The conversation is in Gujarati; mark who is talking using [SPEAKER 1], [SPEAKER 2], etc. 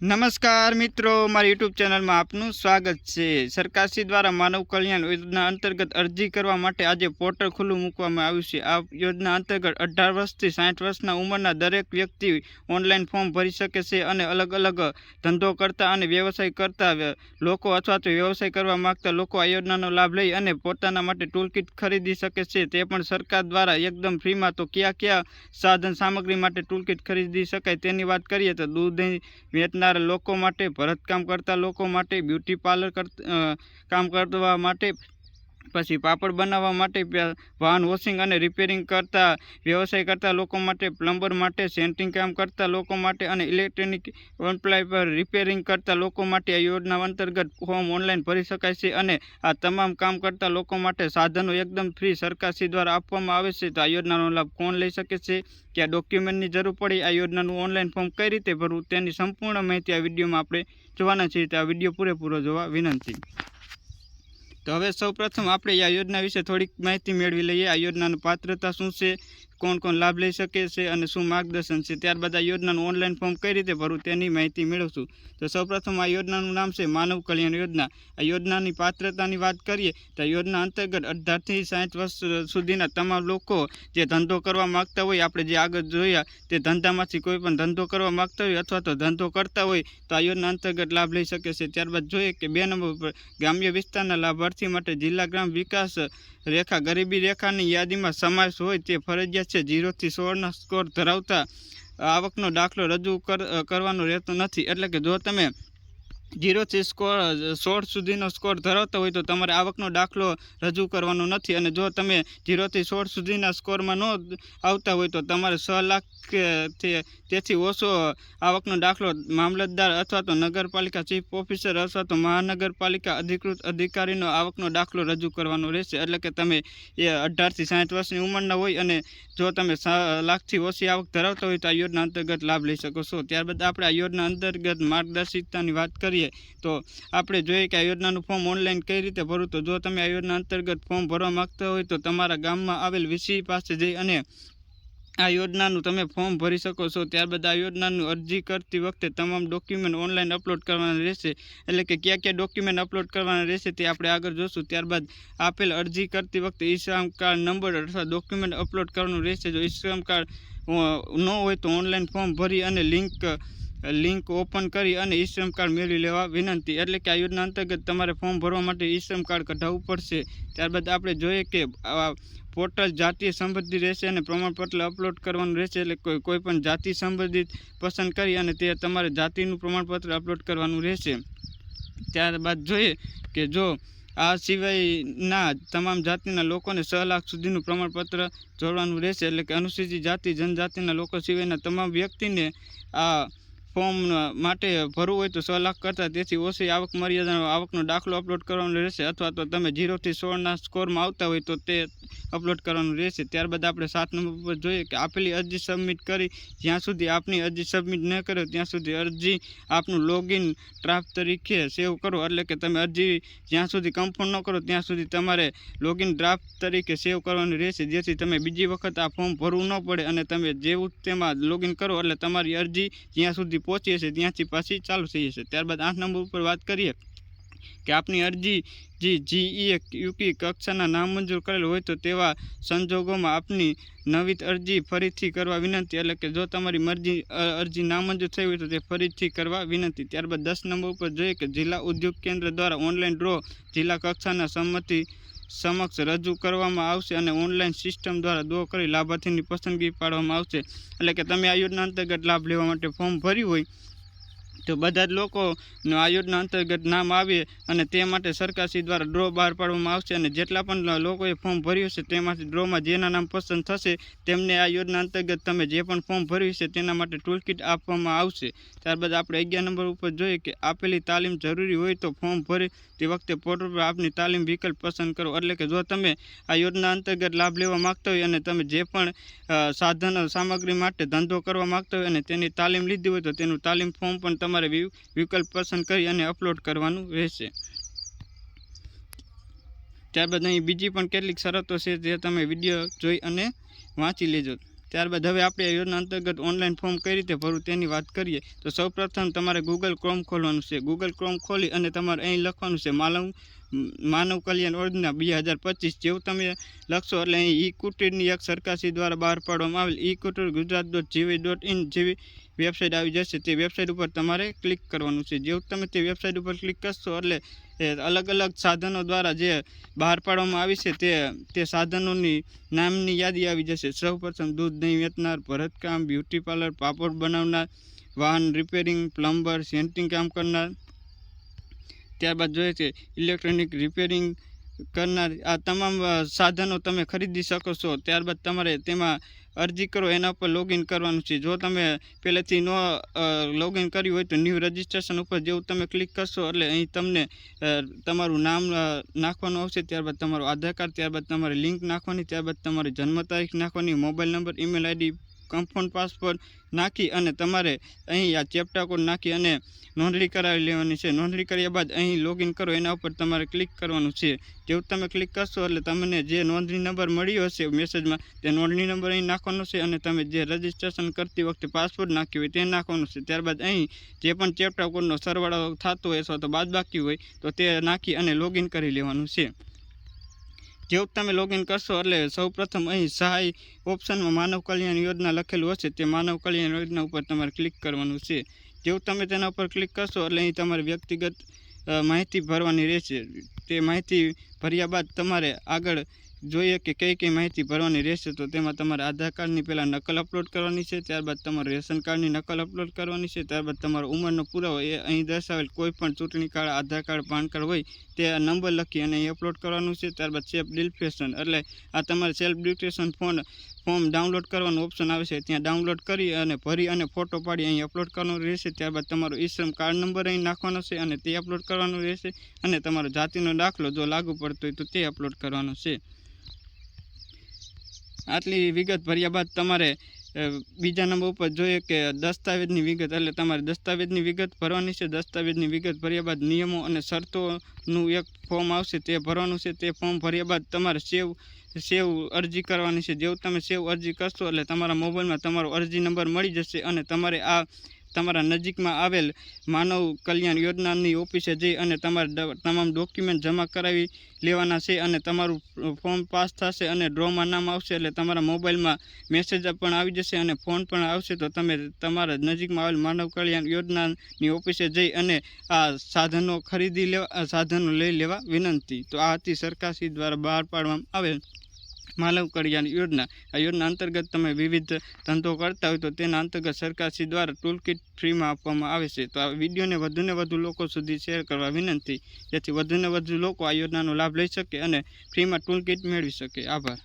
[SPEAKER 1] નમસ્કાર મિત્રો, મારી યુટ્યુબ ચેનલમાં આપનું સ્વાગત છે. સરકારશ્રી દ્વારા માનવ કલ્યાણ યોજના અંતર્ગત અરજી કરવા માટે આજે પોર્ટલ ખુલ્લું મૂકવામાં આવ્યું છે. આ યોજના અંતર્ગત અઢાર વર્ષથી સાઠ વર્ષના ઉંમરના દરેક વ્યક્તિ ઓનલાઈન ફોર્મ ભરી શકે છે અને અલગ અલગ ધંધો કરતા અને વ્યવસાય કરતા લોકો અથવા તો વ્યવસાય કરવા માગતા લોકો આ યોજનાનો લાભ લઈ અને પોતાના માટે ટૂલકિટ ખરીદી શકે છે. તે પણ સરકાર દ્વારા એકદમ ફ્રીમાં. તો કયા કયા સાધન સામગ્રી માટે ટૂલકીટ ખરીદી શકાય તેની વાત કરીએ તો દૂધ વેચનારા લોકો માટે ભરતકામ કરતા લોકો માટે બ્યુટી પાર્લર કામ કરવા માટે પછી પાપડ બનાવવા માટે વાહન વોશિંગ અને રિપેરિંગ કરતા વ્યવસાય કરતા લોકો માટે પ્લમ્બર માટે સેન્ટિંગ કામ કરતા લોકો માટે અને ઇલેક્ટ્રોનિક વનપ્લાય પર રિપેરિંગ કરતા લોકો માટે આ યોજના અંતર્ગત ફોર્મ ઓનલાઈન ભરી શકાય છે અને આ તમામ કામ કરતા લોકો માટે સાધનો એકદમ ફ્રી સરકારશ્રી દ્વારા આપવામાં આવે છે. તો આ યોજનાનો લાભ કોણ લઈ શકે છે? કે આ ડોક્યુમેન્ટની જરૂર પડી? આ યોજનાનું ઓનલાઈન ફોર્મ કઈ રીતે ભરવું? તેની સંપૂર્ણ માહિતી આ વિડીયોમાં આપણે જોવાના છીએ. તો આ વીડિયો પૂરેપૂરો જોવા વિનંતી. તો હવે સૌપ્રથમ આપણે આ યોજના વિશે થોડીક માહિતી મેળવી લઈએ. આ યોજનાનું પાત્રતા શું છે? કોણ કોણ લાભ લઈ શકે છે અને શું માર્ગદર્શન છે? ત્યારબાદ આ યોજનાનું ઓનલાઈન ફોર્મ કઈ રીતે ભરવું તેની માહિતી મેળવશું. તો સૌપ્રથમ આ યોજનાનું નામ છે માનવ કલ્યાણ યોજના. આ યોજનાની પાત્રતાની વાત કરીએ તો યોજના અંતર્ગત અઢારથી સાઠ વર્ષ સુધીના તમામ લોકો જે ધંધો કરવા માગતા હોય, આપણે જે આગળ જોયા, તે ધંધામાંથી કોઈ પણ ધંધો કરવા માગતા હોય અથવા તો ધંધો કરતા હોય, તો આ યોજના અંતર્ગત લાભ લઈ શકે છે. ત્યારબાદ જોઈએ કે બે નંબર પર ગ્રામ્ય વિસ્તારના લાભાર્થી માટે જિલ્લા ગ્રામ વિકાસ રેખા ગરીબી રેખાની યાદીમાં સમાવેશ હોય તે ફરજિયાત છે જીરોથી સોળના સ્કોર ધરાવતા આવકનો દાખલો રજૂ કર કરવાનો રહેતો નથી. એટલે કે જો તમે જીરોથી સ્કોર સોળ સુધીનો સ્કોર ધરાવતા હોય તો તમારે આવકનો દાખલો રજૂ કરવાનો નથી. અને જો તમે જીરોથી સોળ સુધીના સ્કોરમાં ન આવતા હોય તો તમારે છ લાખ તેથી ઓછો આવકનો દાખલો મામલતદાર અથવા તો નગરપાલિકા ચીફ ઓફિસર અથવા તો મહાનગરપાલિકા અધિકૃત અધિકારીનો આવકનો દાખલો રજૂ કરવાનો રહેશે. એટલે કે તમે એ અઢારથી સાઠ વર્ષની ઉંમરના હોય અને જો તમે લાખથી ઓછી આવક ધરાવતા હોય તો આ યોજના અંતર્ગત લાભ લઈ શકો છો. ત્યારબાદ આપણે આ યોજના અંતર્ગત માર્ગદર્શિકતાની વાત કરીએ. તો આપણે જોઈએ કે આ યોજનાનું ફોર્મ ઓનલાઈન કઈ રીતે ભરવું? તો જો તમે આ યોજના અંતર્ગત ફોર્મ ભરવા માગતા હોય તો તમારા ગામમાં આવેલ વીસી પાસે જઈ અને આ યોજનાનું તમે ફોર્મ ભરી શકો છો. ત્યારબાદ આ યોજનાનું અરજી કરતી વખતે તમામ ડોક્યુમેન્ટ ઓનલાઈન અપલોડ કરવાના રહેશે. એટલે કે કયા કયા ડોક્યુમેન્ટ અપલોડ કરવાના રહેશે તે આપણે આગળ જોશું. ત્યારબાદ આપેલ અરજી કરતી વખતે ઈ શ્રમ કાર્ડ નંબર અથવા ડોક્યુમેન્ટ અપલોડ કરવાનું રહેશે. જો ઈ શ્રમ કાર્ડ ન હોય તો ઓનલાઈન ફોર્મ ભરી અને લિંક લિંક ઓપન કરી અને ઈ શ્રમ કાર્ડ મેળવી લેવા વિનંતી. એટલે કે આ યોજના અંતર્ગત તમારે ફોર્મ ભરવા માટે ઈ શ્રમ કાર્ડ કઢાવવું પડશે. ત્યારબાદ આપણે જોઈએ કે આ પોર્ટલ જાતિ સંબંધિત રહેશે અને પ્રમાણપત્ર અપલોડ કરવાનું રહેશે. એટલે કોઈ કોઈ પણ જાતિ સંબંધિત પસંદ કરી અને તે તમારે જાતિનું પ્રમાણપત્ર અપલોડ કરવાનું રહેશે. ત્યારબાદ જોઈએ કે જો આ સિવાયના તમામ જાતિના લોકોને છ લાખ સુધીનું પ્રમાણપત્ર જોડવાનું રહેશે. એટલે કે અનુસૂચિત જાતિ, જનજાતિના લોકો સિવાયના તમામ વ્યક્તિને આ ફોર્મ માટે ભરવું હોય તો છ લાખ કરતાં તેથી ઓછી આવક મર્યાદાનો, આવકનો દાખલો અપલોડ કરવાનો રહેશે. અથવા તો તમે જીરોથી સોળના સ્કોરમાં આવતા હોય તો તે અપલોડ કરવાનું રહેશે. ત્યારબાદ આપણે સાત નંબર પર જોઈએ કે આપેલી અરજી સબમિટ કરી, જ્યાં સુધી આપની અરજી સબમિટ ન કરો ત્યાં સુધી અરજી આપનું લોગિન ડ્રાફ્ટ તરીકે સેવ કરો. એટલે કે તમે અરજી જ્યાં સુધી કમ્ફર્મ ન કરો, ત્યાં સુધી તમારે લોગિન ડ્રાફ્ટ તરીકે સેવ કરવાનું રહેશે. જેથી તમે બીજી વખત આ ફોર્મ ભરવું ન પડે અને તમે જેવું તેમાં લોગિન કરો, એટલે તમારી અરજી જ્યાં સુધી પહોંચી છીએ, ત્યાંથી પાછી ચાલુ થઈએ છીએ. ત્યારબાદ આઠ નંબર ઉપર વાત કરીએ કે આપની અરજી જી જીઈ યુકી કક્ષાના નામંજૂર કરેલ હોય તો તેવા સંજોગોમાં આપની નવી અરજી ફરીથી કરવા વિનંતી. એટલે કે જો તમારી મરજી અરજી નામંજૂર થઈ હોય તો તે ફરીથી કરવા વિનંતી. ત્યારબાદ દસ નંબર ઉપર જોઈએ કે જિલ્લા ઉદ્યોગ કેન્દ્ર દ્વારા ઓનલાઈન ડ્રો જિલ્લા કક્ષાના સંમતિ સમક્ષ રજૂ કરવામાં આવશે અને ઓનલાઈન સિસ્ટમ દ્વારા દો કરી લાભાર્થીની પસંદગી પાડવામાં આવશે. એટલે કે તમે આ યોજના અંતર્ગત લાભ લેવા માટે ફોર્મ ભર્યું હોય તો બધા જ લોકોનું આ યોજના અંતર્ગત નામ આવે અને તે માટે સરકારશ્રી દ્વારા ડ્રો બહાર પાડવામાં આવશે અને જેટલા પણ લોકોએ ફોર્મ ભર્યું છે તેમાંથી ડ્રોમાં જેના નામ પસંદ થશે તેમને આ યોજના અંતર્ગત તમે જે પણ ફોર્મ ભર્યું છે તેના માટે ટૂલકિટ આપવામાં આવશે. ત્યારબાદ આપણે અગિયાર નંબર ઉપર જોઈએ કે આપેલી તાલીમ જરૂરી હોય તો ફોર્મ ભરી તે વખતે પોર્ટલ પર આપની તાલીમ વિકલ્પ પસંદ કરો. એટલે કે જો તમે આ યોજના અંતર્ગત લાભ લેવા માગતા હોય અને તમે જે પણ સાધનો, સામગ્રી માટે ધંધો કરવા માગતા હોય અને તેની તાલીમ લીધી હોય તો તેનું તાલીમ ફોર્મ પણ તમારે વિકલ્પ પસંદ કરી અને અપલોડ કરવાનું રહેશે. ત્યારબાદ અહીં બીજી પણ કેટલીક શરતો છે જે તમે વીડિયો જોઈ અને વાંચી લેજો. ત્યારબાદ હવે આપણે યોજના અંતર્ગત ઓનલાઈન ફોર્મ કઈ રીતે ભરવું તેની વાત કરીએ. તો સૌપ્રથમ તમારે ગૂગલ ક્રોમ ખોલવાનું છે. ગૂગલ ક્રોમ ખોલી અને તમારે અહીં લખવાનું છે માનવ માનવ કલ્યાણ યોજના બે હજાર પચીસ. જેવું તમે લખશો એટલે અહીં ઈ કુટીરની એક સરકારશ્રી દ્વારા બહાર પાડવામાં આવેલ e Kutir Gujarat dot gov dot in જેવી વેબસાઇટ આવી જશે, તે વેબસાઇટ ઉપર તમારે ક્લિક કરવાનું છે. જેવું તમે તે વેબસાઇટ ઉપર ક્લિક કરશો, એટલે અલગ અલગ સાધનો દ્વારા જે બહાર પાડવામાં આવી છે, તે તે સાધનોની નામની યાદી આવી જશે. સૌપ્રથમ દૂધ, દહીં વેચનાર ભરતકામ, બ્યુટી પાર્લર, પાપડ બનાવનાર, વાહન રિપેરિંગ, પ્લમ્બર, સેન્ટિંગ કામ કરનાર. ત્યારબાદ જોઈએ છે, ઇલેક્ટ્રોનિક રિપેરિંગ કરનાર આ તમામ સાધનો તમે ખરીદી શકો છો. ત્યારબાદ તમારે તેમાં અરજી કરો, એના ઉપર લોગિન કરવાનું છે. જો તમે પહેલેથી નો લોગિન કર્યું હોય તો ન્યૂ રજિસ્ટ્રેશન ઉપર જેવું તમે ક્લિક કરશો, એટલે અહીં તમને તમારું નામ નાખવાનું આવશે. ત્યારબાદ તમારું આધાર કાર્ડ, ત્યારબાદ તમારે લિંક નાખવાની, ત્યારબાદ તમારી જન્મ તારીખ નાખવાની mobile number email ID confirm passport નાખી અને તમારે અહીં આ ચેપ્ટા કોડ નાખી અને નોંધણી કરાવી લેવાની છે. નોંધણી કર્યા બાદ અહીં લોગિન કરો. એના ઉપર તમારે ક્લિક કરવાનું છે. જેવું તમે ક્લિક કરશો એટલે તમને જે નોંધણી નંબર મળ્યો હશે મેસેજમાં તે નોંધણી નંબર અહીં નાખવાનો છે અને તમે જે રજિસ્ટ્રેશન કરતી વખતે પાસપોર્ટ નાખ્યો હોય તે નાખવાનું છે. ત્યારબાદ અહીં જે પણ ચેપ્ટા કોડનો સરવાળો થતો હોય અથવા તો બાદબાકી હોય તો તે નાખી અને લોગિન કરી લેવાનું છે. જેવું તમે લોગિન કરશો એટલે સૌપ્રથમ અહીં સહાય ઓપ્શનમાં માનવ કલ્યાણ યોજના લખેલું હશે. તે માનવ કલ્યાણ યોજના ઉપર તમારે ક્લિક કરવાનું છે. જેવું તમે તેના ઉપર ક્લિક કરશો એટલે અહીં તમારે વ્યક્તિગત માહિતી ભરવાની રહેશે. તે માહિતી ભર્યા બાદ તમારે આગળ જોઈએ કે કઈ કઈ માહિતી ભરવાની રહેશે, તો તેમાં તમારે આધાર કાર્ડની પહેલાં નકલ અપલોડ કરવાની છે, ત્યારબાદ તમારે રેશન કાર્ડની નકલ અપલોડ કરવાની છે, ત્યારબાદ તમારો ઉંમરનો પુરાવો, એ અહીં દર્શાવેલ કોઈ પણ ચૂંટણી card, Aadhaar card, PAN card હોય, તે નંબર લખી અને અહીં અપલોડ કરવાનું છે, ત્યારબાદ સેલ્ફ ડિલ્ફેશન એટલે આ તમારે સેલ્ફ ડિલ્ફેશન ફોન ફોર્મ ડાઉનલોડ કરવાનું ઓપ્શન આવે છે, ત્યાં ડાઉનલોડ કરી અને ભરી અને ફોટો પાડી અહીં અપલોડ કરવાનો રહેશે, ત્યારબાદ તમારો ઈશ્રમ કાર્ડ નંબર અહીં નાખવાનો છે અને તે અપલોડ કરવાનું રહેશે અને તમારો જાતિનો દાખલો જો લાગુ પડતો હોય તો તે અપલોડ કરવાનો છે. આટલી વિગત ભર્યા બાદ તમારે બીજા નંબર ઉપર જોઈએ કે દસ્તાવેજની વિગત, એટલે તમારે દસ્તાવેજની વિગત ભરવાની છે. દસ્તાવેજની વિગત ભર્યા બાદ નિયમો અને શરતોનું એક ફોર્મ આવશે. તે ભરવાનું છે. તે ફોર્મ ભર્યા બાદ તમારે સેવ સેવ અરજી કરવાની છે. જેવું તમે સેવ અરજી કરશો, એટલે તમારા મોબાઈલમાં તમારો અરજી નંબર મળી જશે અને તમારે આ તમારા નજીકમાં આવેલ માનવ કલ્યાણ યોજનાની ઓફિસે જઈ અને તમારે તમામ ડોક્યુમેન્ટ જમા કરાવી લેવાના છે અને તમારું ફોર્મ પાસ થશે અને ડ્રોમાં નામ આવશે એટલે તમારા મોબાઈલમાં મેસેજ પણ આવી જશે અને ફોન પણ આવશે. તો તમે તમારા નજીકમાં આવેલ માનવ કલ્યાણ યોજનાની ઓફિસે જઈ અને આ સાધનો ખરીદી લેવા સાધનો લઈ લેવા વિનંતી. તો આ હતી સરકારશ્રી દ્વારા બહાર પાડવામાં આવેલ માનવ કલ્યાણ યોજના. આ યોજના અંતર્ગત તમે વિવિધ ધંધો કરતા હોય તો તેના અંતર્ગત સરકારશ્રી દ્વારા ટૂલ કિટ ફ્રીમાં આપવામાં આવે છે. તો આ વિડીયોને વધુને વધુ લોકો સુધી શેર કરવા વિનંતી. જેથી વધુને વધુ લોકો આ યોજનાનો લાભ લઈ શકે અને ફ્રીમાં ટૂલ કિટ મેળવી શકે. આભાર.